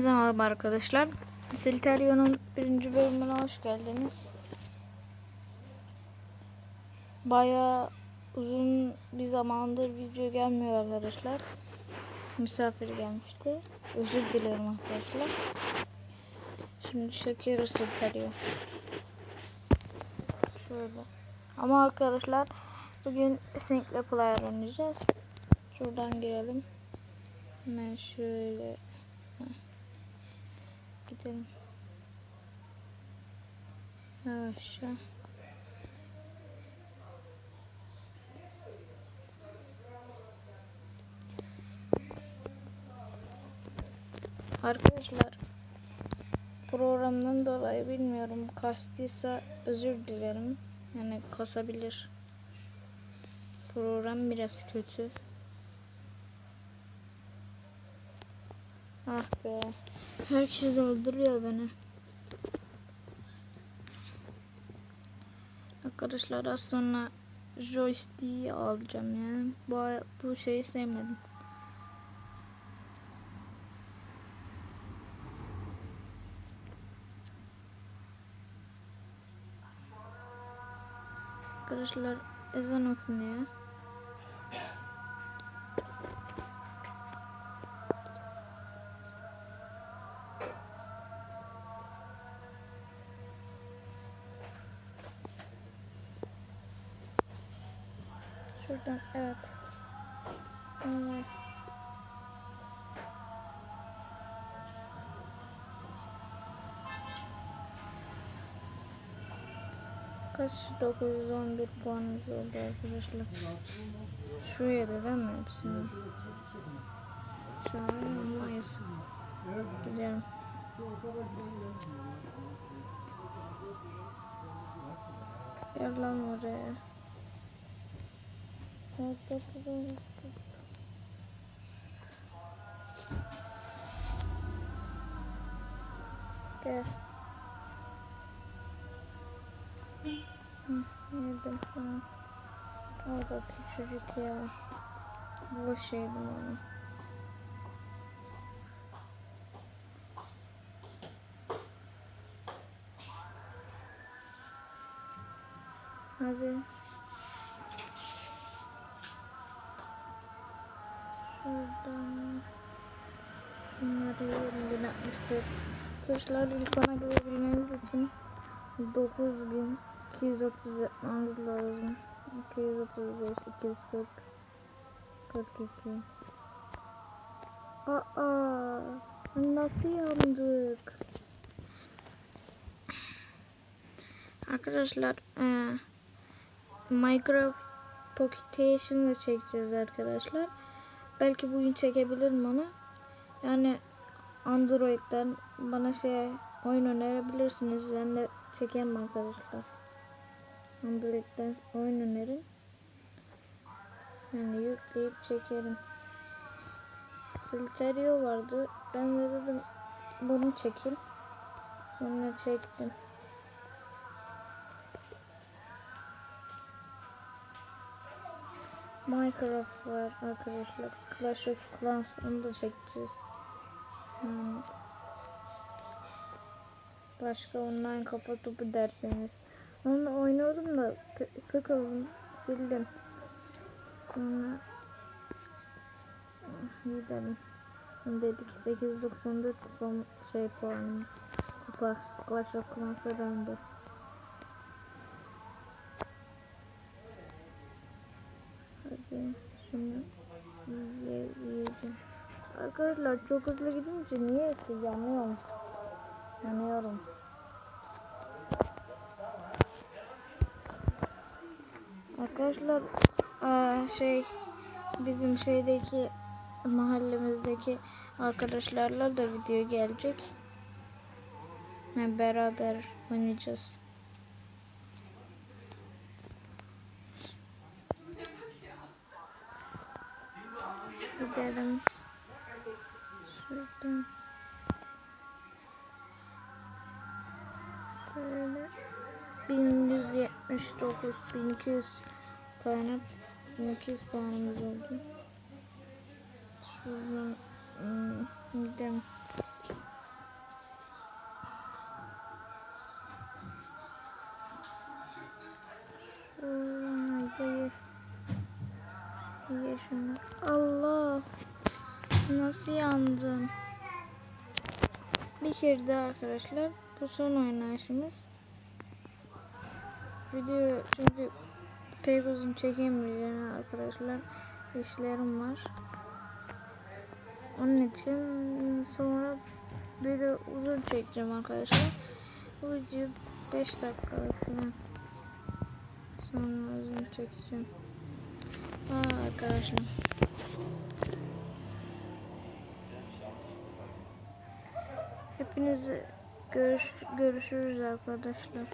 Hepinize merhaba arkadaşlar. Silterio'nun birinci bölümüne hoş geldiniz. Bayağı uzun bir zamandır video gelmiyor arkadaşlar. Misafir gelmişti. Özür dilerim arkadaşlar. Şimdi çekiyoruz Silterio. Şöyle. Ama arkadaşlar bugün Single Player oynayacağız. Şuradan girelim. Hemen şöyle gidelim. Yavaşça. Arkadaşlar programdan dolayı bilmiyorum kastıysa özür dilerim. Yani kasabilir. Program biraz kötü. Ah be. Herkes öldürüyor beni. Arkadaşlar az sonra joystick'i alacağım yani. Bu, bu şeyi sevmedim. Arkadaşlar ezan okunuyor. Şuradan evet. Evet. Kaç 911 puanımız oldu arkadaşlar. Şuraya da değil mi hepsini? Şöyle olmayız. Gidelim. Gel lan oraya. Gel. Yedim sana. O da küçücük ya. Boş yedim onu. Hadi. Bunları yiyelim. 64. Arkadaşlar ilk ona görebilmemiz için 9230 yapmamız lazım. 235, 240, 42. Aa, nasıl yandık? Arkadaşlar e, Minecraft Pocketation'ı çekeceğiz arkadaşlar. Belki bugün çekebilirim onu. Yani Android'den bana şey oyun önerebilirsiniz. Ben de çekerim arkadaşlar. Android'den oyun önerin. Yani yükleyip çekerim. Silterio vardı. Ben de dedim bunu çekeyim. Sonra çektim. Minecraft var arkadaşlar. Clash of Clans onu da çekeceğiz. Yani başka online kafa topu derseniz. Onu oynuyordum da sıkıldım. Sildim. Sonra gidelim. Dedik 894 kupa şey puanımız. Kupa Clash of Clans'a döndü. Hadi şunu yiyelim. Arkadaşlar çok hızlı gidince niye yanıyorum? Yanıyorum. Arkadaşlar şey bizim şeydeki mahallemizdeki arkadaşlarla da video gelecek. Yani beraber oynayacağız. Gidelim. Şuradan. Böyle 1179 1200 tane 1200 puanımız oldu. Şuradan ım, gidelim. Nasıl yandım? Bir kere arkadaşlar. Bu son oynayışımız. Video çünkü pek uzun çekemeyeceğim arkadaşlar. İşlerim var. Onun için sonra video uzun çekeceğim arkadaşlar. Bu video 5 dakika falan. Sonra uzun çekeceğim. Aa arkadaşlar. Hepinizi görüş görüşürüz arkadaşlar.